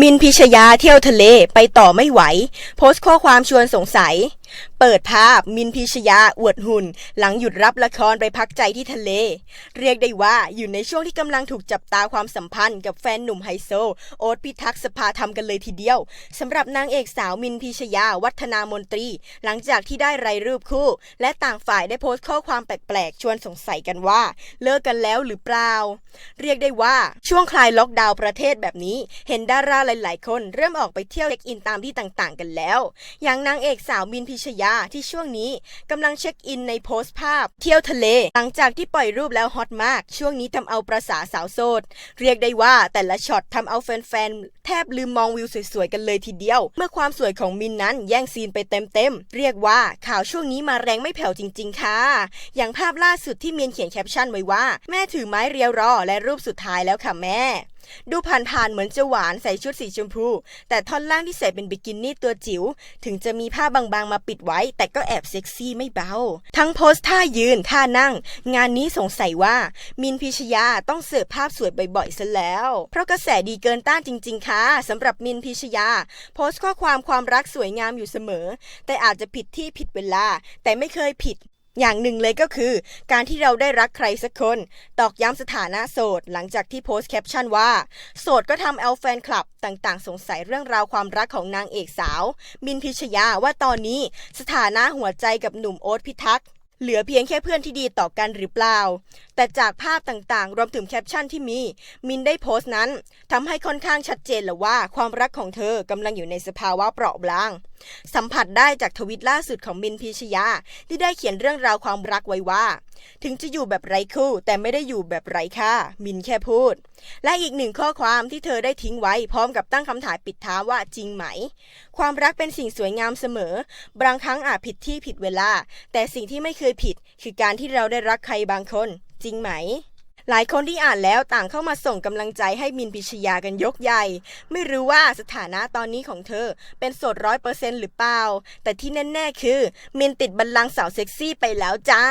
มินพิชยาเที่ยวทะเลไปต่อไม่ไหว โพสต์ข้อความชวนสงสัย เปิดภาพมินพิชยาอวดหุ่น หลังหยุดรับละครไปพักใจที่ทะเล เรียกได้ว่าอยู่ในช่วงที่กำลังถูกจับตาความสัมพันธ์กับแฟนหนุ่มไฮโซ โอ๊ตพิทักษ์สภาธรรมกันเลยทีเดียวสำหรับนางเอกสาวมินพิชยาวัฒนามนตรี หลังจากที่ได้รายรูปคู่ และต่างฝ่ายได้โพสต์ข้อความแปลกๆชวนสงสัยกันว่า เลิกกันแล้วหรือเปล่า เรียกได้ว่าช่วงคลายล็อกดาวน์ประเทศแบบนี้ เห็นดาราหลาย ๆ คนเริ่มออกไปเที่ยวเช็คอินตามที่ต่าง ๆ กันแล้ว อย่างนางเอกสาวมินพิชยาที่ช่วงนี้กำลังเช็คอินในโพสต์ภาพ เที่ยวทะเล หลังจากที่ปล่อยรูปแล้วฮอตมาก ช่วงนี้ทำเอาประสาสาวโสด เรียกได้ว่าแต่ละช็อตทำเอาแฟน ๆ แทบลืมมองวิวสวย ๆ กันเลยทีเดียว เมื่อความสวยของมินนั้นแย่งซีนไปเต็ม ๆ เรียกว่าข่าวช่วงนี้มาแรงไม่แผ่วจริง ๆ ค่ะ อย่างภาพล่าสุดที่เมียนเขียนแคปชั่นไว้ว่า แม่ถือไม้เรียวรอและรูปสุดท้ายแล้วค่ะแม่ ดูผ่านๆเหมือนจะหวานใส่ชุดสีชมพู แต่ท่อนล่างที่ใส่เป็นบิกินี่ตัวจิ๋วถึงจะมีผ้าบางๆมาปิดไว้ แต่ก็แอบเซ็กซี่ไม่เบา ทั้งโพสท่ายืนท่านั่ง งานนี้สงสัยว่า มินพิชยาต้องเสิร์ฟภาพสวยบ่อยๆซะแล้ว เพราะกระแสดีเกินต้านจริง ๆ ค่ะสำหรับมินพิชยา โพสต์ข้อความความรักสวยงามอยู่เสมอ แต่อาจจะผิดที่ผิดเวลา แต่ไม่เคยผิด อย่างหนึ่งเลยก็คือ การที่เราได้รักใครสักคน ตอกย้ำสถานะโสด หลังจากที่โพสต์แคปชั่นว่า โสดก็ทำเอาแฟนคลับต่างๆ สงสัยเรื่องราวความรักของนางเอกสาว มินพิชยาว่าตอนนี้สถานะหัวใจกับหนุ่มโอ๊ตพิทักษ์ เหลือเพียงแค่เพื่อนที่ดีต่อกันหรือเปล่า แต่จากภาพต่างๆ รวมถึงแคปชั่นที่มี มินได้โพสต์นั้นทำให้ค่อนข้างชัดเจนแล้วว่าความรักของเธอกำลังอยู่ในสภาวะเปราะบาง สัมผัสได้จากทวิตล่าสุดของมินพิชยาที่ได้เขียนเรื่องราวความรักไว้ว่า ถึงจะอยู่แบบไร้คู่ แต่ไม่ได้อยู่แบบไร้ค่า มินแค่พูด และอีกหนึ่งข้อความที่เธอได้ทิ้งไว้ พร้อมกับตั้งคำถามปิดท้าว่าจริงไหม ความรักเป็นสิ่งสวยงามเสมอ บางครั้งอาจผิดที่ผิดเวลา แต่สิ่งที่ไม่เคยผิด คือการที่เราได้รักใครบางคน จริงไหมหลายคนที่อ่านแล้วต่างเข้ามาส่งกำลังใจให้มินพิชยากันยกใหญ่ ไม่รู้ว่าสถานะตอนนี้ของเธอเป็นโสดร้อยเปอร์เซ็นต์หรือเปล่า แต่ที่แน่ ๆ คือ มินติดบัลลังก์สาวเซ็กซี่ไปแล้วจ้า